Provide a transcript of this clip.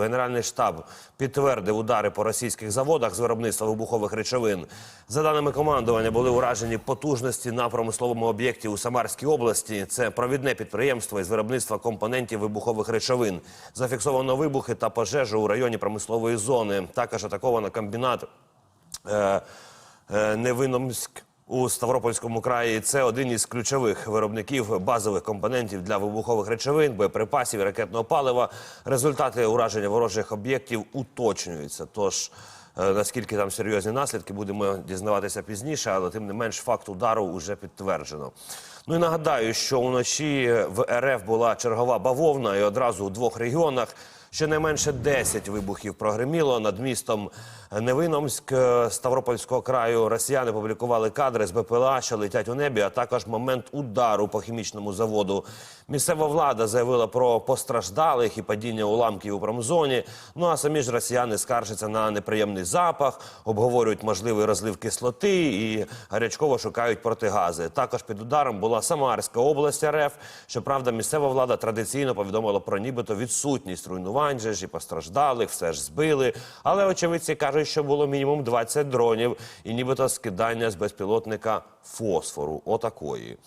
Генеральний штаб підтвердив удари по російських заводах з виробництва вибухових речовин. За даними командування, були уражені потужності на промисловому об'єкті у Самарській області. Це провідне підприємство із виробництва компонентів вибухових речовин. Зафіксовано вибухи та пожежу у районі промислової зони. Також атаковано комбінат е, е, Невиномськ. У Ставропольському краї це один із ключових виробників базових компонентів для вибухових речовин, боєприпасів і ракетного палива. Результати ураження ворожих об'єктів уточнюються. Тож е, наскільки там серйозні наслідки, будемо дізнаватися пізніше, але тим не менш факт удару вже підтверджено. Ну і нагадаю, що уночі в РФ була чергова бавовна, і одразу у двох регіонах щонайменше 10 вибухів прогреміло над містом Невиномськ е, Ставропольського краю. Росіяни публікували кадри з БПЛА, що летять у небі, а також момент удару по хімічному заводу. Місцева влада заявила про постраждалих і падіння уламків у промзоні. Ну а самі ж росіяни скаржаться на неприємний запах, обговорюють можливий розлив кислоти і гарячково шукають протигази. Також під ударом була Самарська область РФ. Щоправда, місцева влада традиційно повідомила про нібито відсутність руйнувань же ж і постраждалих, все ж збили. Але очевидці кажуть, що було мінімум 20 дронів і нібито скидання з безпілотника фосфору. Отакої.